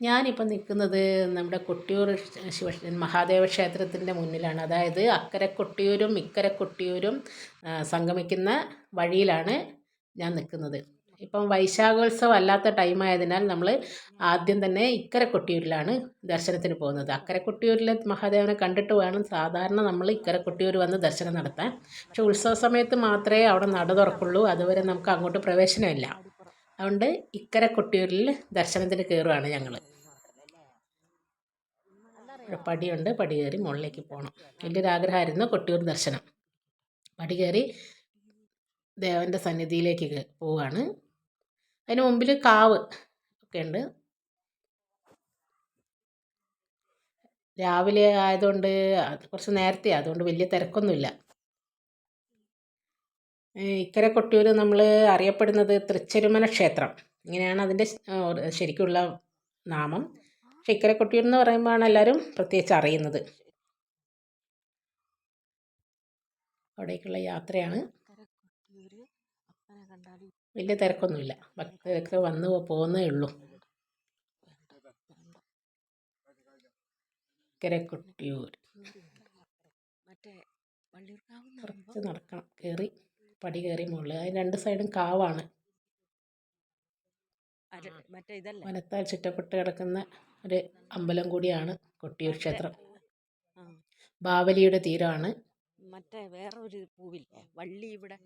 ഞാനിപ്പം നിൽക്കുന്നത് നമ്മുടെ കൊട്ടിയൂർ ശിവ മഹാദേവ ക്ഷേത്രത്തിന്റെ മുന്നിലാണ്. അതായത് അക്കരെ കൊട്ടിയൂരും ഇക്കരെ കൊട്ടിയൂരും സംഗമിക്കുന്ന വഴിയിലാണ് ഞാൻ നിൽക്കുന്നത്. ഇപ്പം വൈശാഖോത്സവം അല്ലാത്ത ടൈം ആയതിനാൽ നമ്മൾ ആദ്യം തന്നെ ഇക്കരെ കൊട്ടിയൂരിലാണ് ദർശനത്തിന് പോകുന്നത്. അക്കരെ കൊട്ടിയൂരിലെ മഹാദേവനെ കണ്ടിട്ട് വേണം സാധാരണ നമ്മൾ ഇക്കരെ കൊട്ടിയൂർ വന്ന് ദർശനം നടത്താൻ. പക്ഷേ ഉത്സവ സമയത്ത് മാത്രമേ അവിടെ നട തുറക്കുള്ളൂ. അതുവരെ നമുക്ക് അങ്ങോട്ട് പ്രവേശനമില്ല. അതുകൊണ്ട് ഇക്കര കൊട്ടിയൂരിൽ ദർശനത്തിന് കയറുകയാണ് ഞങ്ങൾ പടിയുണ്ട് പടി കയറി മുകളിലേക്ക് പോകണം വലിയൊരാഗ്രഹമായിരുന്നു കൊട്ടിയൂർ ദർശനം. പടി കയറി ദേവന്റെ സന്നിധിയിലേക്ക് പോവുകയാണ് അതിന് മുമ്പിൽ കാവ് ഒക്കെ ഉണ്ട്. രാവിലെ ആയതുകൊണ്ട് കുറച്ച് നേരത്തെ അതുകൊണ്ട് വലിയ തിരക്കൊന്നുമില്ല. ഇക്കരെ കൊട്ടിയൂർ നമ്മൾ അറിയപ്പെടുന്നത് തൃച്ചരുമന ക്ഷേത്രം. ഇങ്ങനെയാണ് അതിന്റെ ശരിക്കുള്ള നാമം. പക്ഷെ ഇക്കരെ കൊട്ടിയൂർ എന്ന് പറയുമ്പോഴാണ് എല്ലാവരും പ്രത്യേകിച്ച് അറിയുന്നത്. അവിടേക്കുള്ള യാത്രയാണ്. വലിയ തിരക്കൊന്നുമില്ല. ഭക്തരൊക്കെ വന്ന് പോകുന്നേ ഉള്ളൂ. ഇക്കരക്കൊട്ടിയൂർ കുറച്ച് നടക്കണം. കയറി പടി കയറി മുകളിൽ അതിന് രണ്ട് സൈഡും കാവാണ്. വനത്താൽ ചുറ്റപ്പെട്ട് കിടക്കുന്ന ഒരു അമ്പലം കൂടിയാണ് കൊട്ടിയൂർ ക്ഷേത്രം ബാവലിയുടെ തീരമാണ് മറ്റേ വേറെ ഒരു പൂവില്ലേ? വള്ളി ഇവിടെ.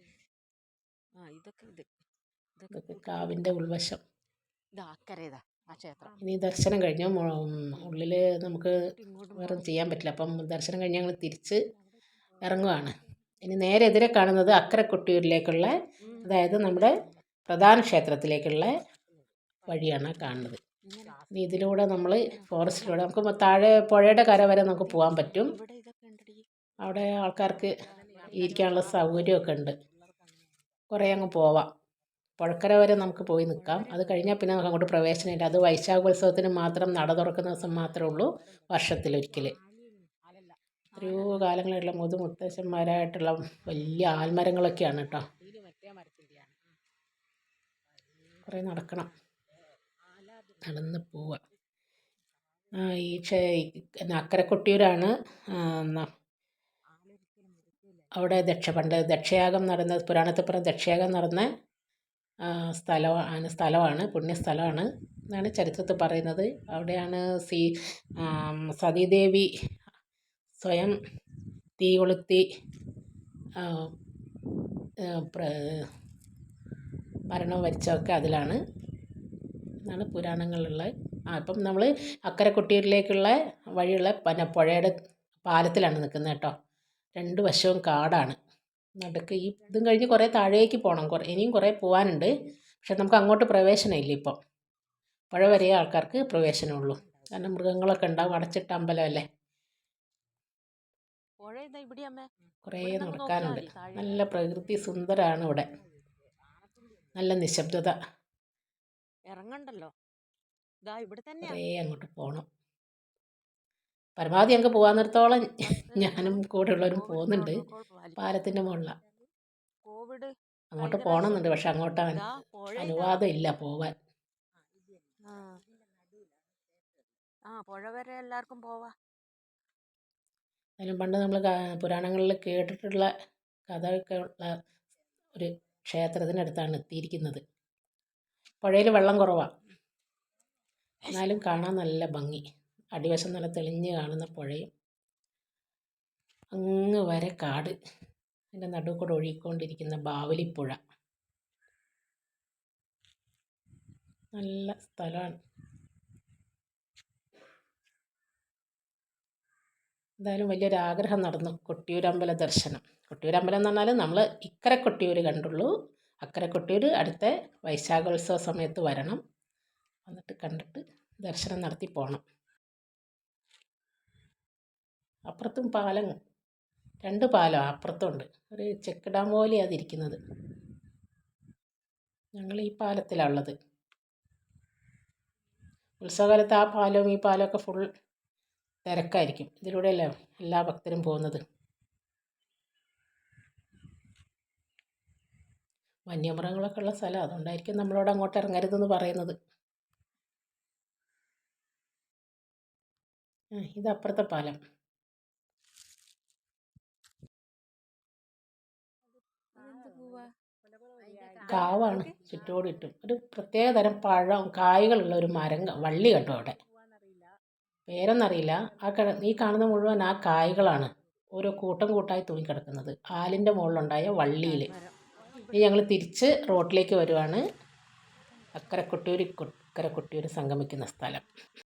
ആ ഇതൊക്കെ ഇത്. ഇതൊക്കെ കാവിന്റെ ഉൾവശം. ഇത് അക്കരേതാ ആ ക്ഷേത്രം. ഇനി ദർശനം കഴിഞ്ഞു? ഉള്ളിൽ നമുക്ക് വേറെ ചെയ്യാൻ പറ്റില്ല. അപ്പം ദർശനം കഴിഞ്ഞ് ഞങ്ങൾ തിരിച്ച് ഇറങ്ങുവാണ്. ഇനി നേരെ എതിരെ കാണുന്നത് അക്കരക്കൊട്ടിയൂരിലേക്കുള്ള അതായത് നമ്മുടെ പ്രധാന ക്ഷേത്രത്തിലേക്കുള്ള വഴിയാണ് കാണുന്നത്. ഇനി ഇതിലൂടെ നമ്മൾ ഫോറസ്റ്റിലൂടെ നമുക്ക് താഴെ പുഴയുടെ കര വരെ നമുക്ക് പോകാൻ പറ്റും. അവിടെ ആൾക്കാർക്ക് ഇരിക്കാനുള്ള സൗകര്യമൊക്കെ ഉണ്ട്. കുറേ അങ്ങ് പോവാം. പുഴക്കര വരെ നമുക്ക് പോയി നിൽക്കാം. അത് കഴിഞ്ഞാൽ പിന്നെ നമുക്ക് അങ്ങോട്ട് പ്രവേശനമില്ല അത് വൈശാഖോത്സവത്തിന് മാത്രം നട തുറക്കുന്ന ദിവസം മാത്രമേ ഉള്ളൂ വർഷത്തിലൊരിക്കൽ എത്രയോ കാലങ്ങളുള്ള മുതു മുത്തശ്ശന്മാരായിട്ടുള്ള വലിയ ആൽമരങ്ങളൊക്കെയാണ് കേട്ടോ. കുറേ നടക്കണം. നടന്ന് പോവുക ഈ ക്ഷേ അക്കരെ അവിടെ ദക്ഷ പണ്ട് ദക്ഷയാഗം നടന്ന പുരാണത്തിപ്പുറം ദക്ഷയാഗം നടന്ന സ്ഥലമാണ് സ്ഥലമാണ് പുണ്യസ്ഥലമാണ് എന്നാണ് ചരിത്രത്തിൽ പറയുന്നത്. അവിടെയാണ് സീ സതീദേവി സ്വയം തീ കൊളുത്തി മരണം വരിച്ചതൊക്കെ അതിലാണ്. എന്നാണ് പുരാണങ്ങളിലുള്ള ആ ഇപ്പം നമ്മൾ അക്കരെ കൊട്ടിയൂരിലേക്കുള്ള വഴിയുള്ള പിന്നെ പുഴയുടെ പാലത്തിലാണ് നിൽക്കുന്നത് കേട്ടോ. രണ്ട് വശവും കാടാണ്. നടുക്ക് ഈ ഇതും കഴിഞ്ഞ് കുറേ താഴേക്ക് പോകണം കുറേ ഇനിയും കുറേ പോകാനുണ്ട് പക്ഷെ നമുക്ക് അങ്ങോട്ട് പ്രവേശനമില്ല ഇപ്പം. പുഴ വരെ ആൾക്കാർക്ക് പ്രവേശനമുള്ളൂ കാരണം മൃഗങ്ങളൊക്കെ ഉണ്ടാവും. അടച്ചിട്ട അമ്പലമല്ലേ കുറേ നടക്കാനുണ്ട്. നല്ല പ്രകൃതി സുന്ദരമാണ് ഇവിടെ. നല്ല നിശബ്ദത. ഇറങ്ങണ്ടല്ലോ. കുറേ അങ്ങോട്ട് പോകണം പരമാവധി ഞങ്ങൾക്ക് പോകാൻ നിർത്തോളം. ഞാനും കൂടെ ഉള്ളവരും പോകുന്നുണ്ട്. പാലത്തിന്റെ കോവിഡ് അങ്ങോട്ട് പോകണമെന്നുണ്ട് പക്ഷെ അങ്ങോട്ട് അനുവാദം ഇല്ല പോവാൻ. ആ പുഴ വരെ എല്ലാവർക്കും പോവാ. അതിനും പണ്ട് നമ്മൾ പുരാണങ്ങളിൽ കേട്ടിട്ടുള്ള കഥയൊക്കെ ഉള്ള ഒരു ക്ഷേത്രത്തിനടുത്താണ് എത്തിയിരിക്കുന്നത്. പുഴയിൽ വെള്ളം കുറവാണ് എന്നാലും കാണാൻ നല്ല ഭംഗി. അടിവശം നല്ല തെളിഞ്ഞ് കാണുന്ന പുഴയും. അങ്ങ് വരെ കാട്. അതിന്റെ നടുവ് കൂടെ ഒഴുകിക്കൊണ്ടിരിക്കുന്ന ബാവലിപ്പുഴ നല്ല സ്ഥലമാണ്. എന്തായാലും വലിയൊരാഗ്രഹം നടന്നു. കൊട്ടിയൂരമ്പല ദർശനം. കൊട്ടിയൂരമ്പലം എന്ന് പറഞ്ഞാൽ നമ്മൾ ഇക്കരെ കൊട്ടിയൂർ കണ്ടുള്ളൂ. അക്കരെ കൊട്ടിയൂർ അടുത്ത വൈശാഖോത്സവ സമയത്ത് വരണം. വന്നിട്ട് കണ്ടിട്ട് ദർശനം നടത്തി പോകണം അപ്പുറത്തും പാലം രണ്ട് പാലം അപ്പുറത്തുണ്ട്. ഒരു ചെക്ക് ഡാം പോലെയാണ് അതിരിക്കുന്നത് ഞങ്ങൾ ഈ പാലത്തിലാണ് ഉള്ളത്. ഉത്സവകാലത്ത് ആ പാലവും ഈ പാലമൊക്കെ ഫുൾ തിരക്കായിരിക്കും. ഇതിലൂടെയല്ലേ എല്ലാ ഭക്തരും പോകുന്നത്? വന്യമൃഗങ്ങളൊക്കെ ഉള്ള സ്ഥലം. അതുകൊണ്ടായിരിക്കും നമ്മളോട് അങ്ങോട്ട് ഇറങ്ങരുതെന്ന് പറയുന്നത്. ഇതപ്പുറത്തെ ഇത് അപ്പുറത്തെ പാലം. കാവാണ് ചുറ്റോടിട്ടും. ഒരു പ്രത്യേക തരം പഴം കായ്കളുള്ള ഒരു മരം വള്ളി കേട്ടോ അവിടെ? പേരൊന്നറിയില്ല. ആ കിട ഈ കാണുന്ന മുഴുവൻ ആ കായ്കളാണ് ഓരോ കൂട്ടം കൂട്ടായി തൂങ്ങിക്കിടക്കുന്നത്. ആലിന്റെ മുകളിലുണ്ടായ വള്ളിയിൽ ഇനി ഞങ്ങൾ തിരിച്ച് റോട്ടിലേക്ക് വരുവാണ്. അക്കരക്കൊട്ടിയൂർ ഇക്കരക്കൊട്ടിയൂർ ഇക്കരെ കൊട്ടിയൂർ സംഗമിക്കുന്ന സ്ഥലം.